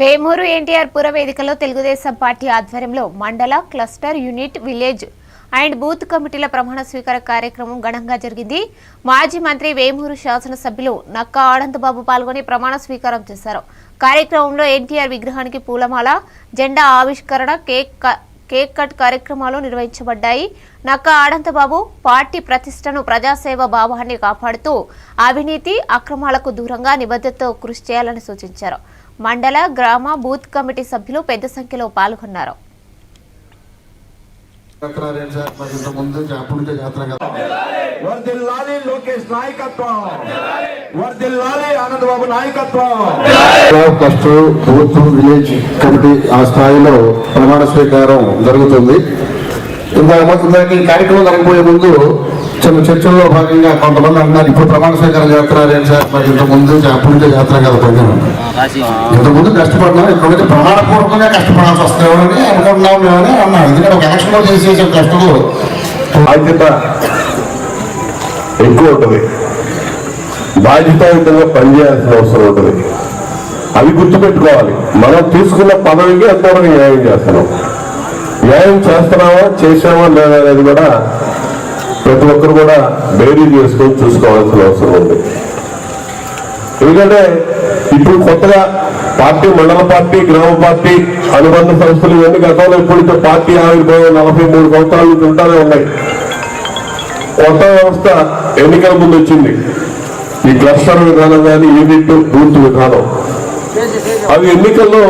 వేమూరు ఎన్టీఆర్ పుర వేదికలో తెలుగుదేశం పార్టీ ఆధ్వర్యంలో మండల cluster unit village and booth కమిటీల ప్రమాణ స్వీకార కార్యక్రమం ఘనంగా జరిగింది. మాజీ మంత్రి వేమూరు శాసనసభ్యులు నక్కా ఆనందబాబు పాల్గొని ప్రమాణ స్వీకారం చేశారు. కార్యక్రమంలో ఎన్టీఆర్ విగ్రహానికి పూలమాల జెండా ఆవిష్కరణ కేక్ కేక్ కట్ కార్యక్రమాలు నిర్వహించబడ్డాయి. నక్క ఆనందబాబు పార్టీ ప్రతిష్టను ప్రజాసేవ భావాన్ని కాపాడుతూ అవినీతి అక్రమాలకు దూరంగా నిబద్ధతతో కృషి చేయాలని సూచించారు. మండల గ్రామ బూత్ కమిటీ సభ్యులు పెద్ద సంఖ్యలో పాల్గొన్నారు. లోకేష్ నాయకత్వం. వర్దిల్లాలి ఆనంద్ బాబు నాయకత్వం ఫస్ట్ బూత్ విలేజ్ కమిటీ ఆ స్థాయిలో ప్రమాణ స్వీకారం జరుగుతుంది. ఇందాక ఇందాక ఈ కార్యక్రమం జరగబోయే ముందు చిన్న చర్చల్లో భాగంగా కొంతమంది అంటున్నారు ఇప్పుడు ప్రమాణ స్వీకారం చేస్తున్నారు ఏంటి సార్? మరి ఇంత ముందు అప్పటి నుంచే జాతర కదా పొందాను ఇంత ముందు కష్టపడినాం ఇక్కడ నుంచి ప్రమాణపూర్వకంగా కష్టపడాల్సి వస్తామని అనుకుంటున్నాం మేమని అన్నాం ఎందుకంటే ఒక ఎలక్షన్లో చేసేసే కష్టము బాధ్యత ఎక్కువ ఉంటుంది. బాధ్యతాయుతంగా పనిచేయాల్సిన అవసరం ఉంటుంది. అవి గుర్తుపెట్టుకోవాలి. మనం తీసుకున్న పదవికి ఎంతవరకు న్యాయం చేస్తున్నాం. న్యాయం చేస్తున్నామా చేసామా లేదా అనేది కూడా ప్రతి ఒక్కరు కూడా డైరీ చేసుకొని చూసుకోవాల్సిన అవసరం ఉంది. ఎందుకంటే ఇప్పుడు కొత్తగా పార్టీ మండల పార్టీ గ్రామ పార్టీ అనుబంధ సంస్థలు ఇవన్నీ గతంలో ఎప్పుడైతే పార్టీ ఆవిర్భావం నలభై మూడు సంవత్సరాలు ఉంటానే ఉన్నాయి. కొత్త వ్యవస్థ ఎన్నికల ముందు వచ్చింది. ఈ క్లస్టర్ విధానం కానీ యూనిట్ బూత్ విధానం. అవి ఎన్నికల్లో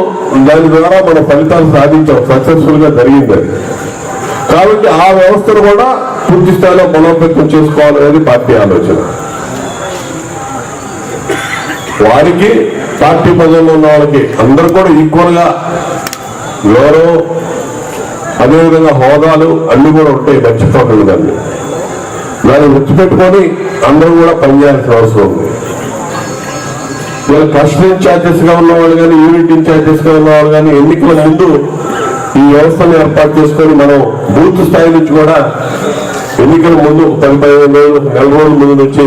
దాని ద్వారా మన ఫలితాలు సాధించాం సక్సెస్ఫుల్గా జరిగింది. కాబట్టి ఆ వ్యవస్థను కూడా పూర్తి స్థాయిలో బలోపేతం చేసుకోవాలనేది పార్టీ ఆలోచన. వారికి పార్టీ పదవుల్లో ఉన్న వాళ్ళకి అందరు కూడా ఈక్వల్గా గౌరవం అదేవిధంగా హోదాలు అన్ని కూడా ఉంటాయి మర్చిపోకండి దాన్ని దాన్ని గుర్తుపెట్టుకొని అందరూ కూడా పనిచేయాల్సిన అవసరం ఉంది. వీళ్ళు క్లస్టర్ ఇన్ఛార్జెస్గా ఉన్నవాళ్ళు కానీ యూనిట్ ఇన్ఛార్జెస్గా గా కానీ ఎన్నికల ముందు ఈ వ్యవస్థను ఏర్పాటు చేసుకొని మనం బూత్ స్థాయి నుంచి కూడా ఎన్నికల ముందు పది పదిహేను రోజులు నెల రోజుల ముందు నుంచి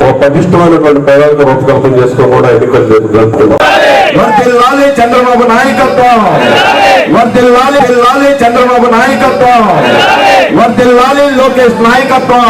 ఒక పటిష్టమైనటువంటి ప్రణాళిక రూపకల్పన చేసుకొని కూడా ఎన్నికలు జరుపుతున్నాం వర్దిల్లాలి చంద్రబాబు నాయకత్వం. వర్దిల్లాలి చంద్రబాబు నాయకత్వం. వర్దిల్లాలి లోకేష్ నాయకత్వం